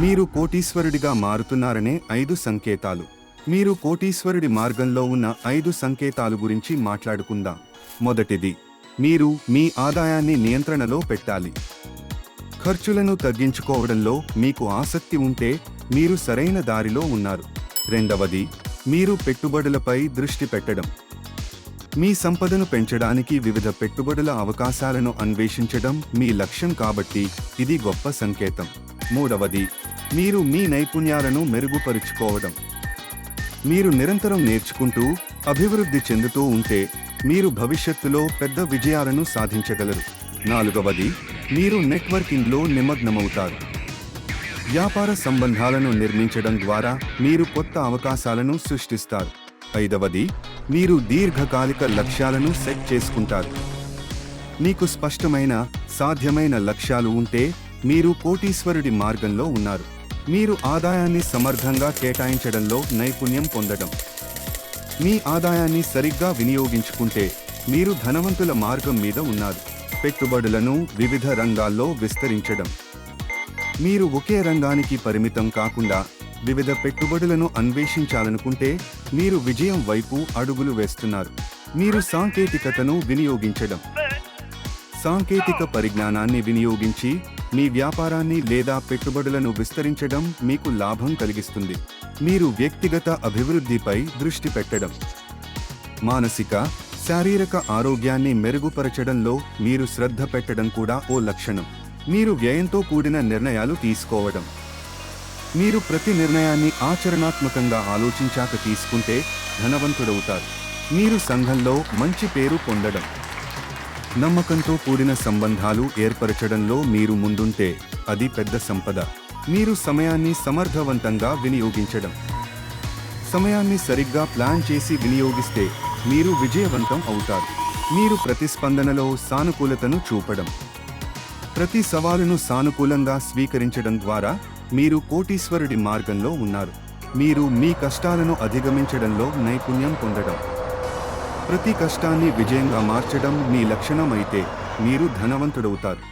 మీరు కోటీశ్వరుడిగా మారుతున్నారనే ఐదు సంకేతాలు. మీరు కోటీశ్వరుడి మార్గంలో ఉన్న ఐదు సంకేతాలు గురించి మాట్లాడుకుందాం. మొదటిది మీరు మీ ఆదాయాన్ని నియంత్రణలో పెట్టాలి. ఖర్చులను తగ్గించుకోవడంలో మీకు ఆసక్తి ఉంటే మీరు సరైన దారిలో ఉన్నారు. రెండవది మీరు పెట్టుబడులపై దృష్టి పెట్టడం. మీ సంపదను పెంచడానికి వివిధ పెట్టుబడుల అవకాశాలను అన్వేషించడం మీ లక్ష్యం కాబట్టి ఇది గొప్ప సంకేతం. మూడవది మీరు మీ నైపుణ్యాలను మెరుగుపరుచుకోవడం. మీరు నిరంతరం నేర్చుకుంటూ అభివృద్ధి చెందుతూ ఉంటే మీరు భవిష్యత్తులో పెద్ద విజయాలను సాధించగలరు. నాలుగవది మీరు నెట్వర్కింగ్లో నిమగ్నమవుతారు. వ్యాపార సంబంధాలను నిర్మించడం ద్వారా మీరు కొత్త అవకాశాలను సృష్టిస్తారు. ఐదవది మీరు దీర్ఘకాలిక లక్ష్యాలను సెట్ చేసుకుంటారు. మీకు స్పష్టమైన సాధ్యమైన లక్ష్యాలు ఉంటే మీరు కోటీశ్వరుడి మార్గంలో ఉన్నారు. మీరు ఆదాయాన్ని సమర్థంగా కేటాయించడంలో నైపుణ్యం పొందడం. మీ ఆదాయాన్ని సరిగ్గా వినియోగించుకుంటే మీరు ధనవంతుల మార్గం మీద ఉన్నారు. పెట్టుబడులను వివిధ రంగాల్లో విస్తరించడం. మీరు ఒకే రంగానికి పరిమితం కాకుండా వివిధ పెట్టుబడులను అన్వేషించాలనుకుంటే మీరు విజయం వైపు అడుగులు వేస్తున్నారు. మీరు సాంకేతికతను వినియోగించడం. సాంకేతిక పరిజ్ఞానాన్ని వినియోగించి మీ వ్యాపారాన్ని లేదా పెట్టుబడులను విస్తరించడం మీకు లాభం కలిగిస్తుంది. మీరు వ్యక్తిగత అభివృద్ధిపై దృష్టి పెట్టడం. మానసిక శారీరక ఆరోగ్యాన్ని మెరుగుపరచడంలో మీరు శ్రద్ధ పెట్టడం కూడా ఓ లక్షణం. మీరు వ్యయంతో కూడిన నిర్ణయాలు తీసుకోవడం. మీరు ప్రతి నిర్ణయాన్ని ఆచరణాత్మకంగా ఆలోచించాక తీసుకుంటే ధనవంతుడవుతారు. మీరు సంఘంలో మంచి పేరు పొందడం. నమ్మకంతో కూడిన సంబంధాలు ఏర్పరచడంలో మీరు ముందుంటే అది పెద్ద సంపద. మీరు సమయాన్ని సమర్థవంతంగా వినియోగించడం. సమయాన్ని సరిగ్గా ప్లాన్ చేసి వినియోగిస్తే మీరు విజయవంతం అవుతారు. మీరు ప్రతిస్పందనలో సానుకూలతను చూపడం. ప్రతి సవాలును సానుకూలంగా స్వీకరించడం ద్వారా మీరు కోటీశ్వరుడి మార్గంలో ఉన్నారు. మీరు మీ కష్టాలను అధిగమించడంలో నైపుణ్యం పొందడం. ప్రతి కష్టాన్ని విజయంగా మార్చడం మీ లక్షణమైతే మీరు ధనవంతుడవుతారు.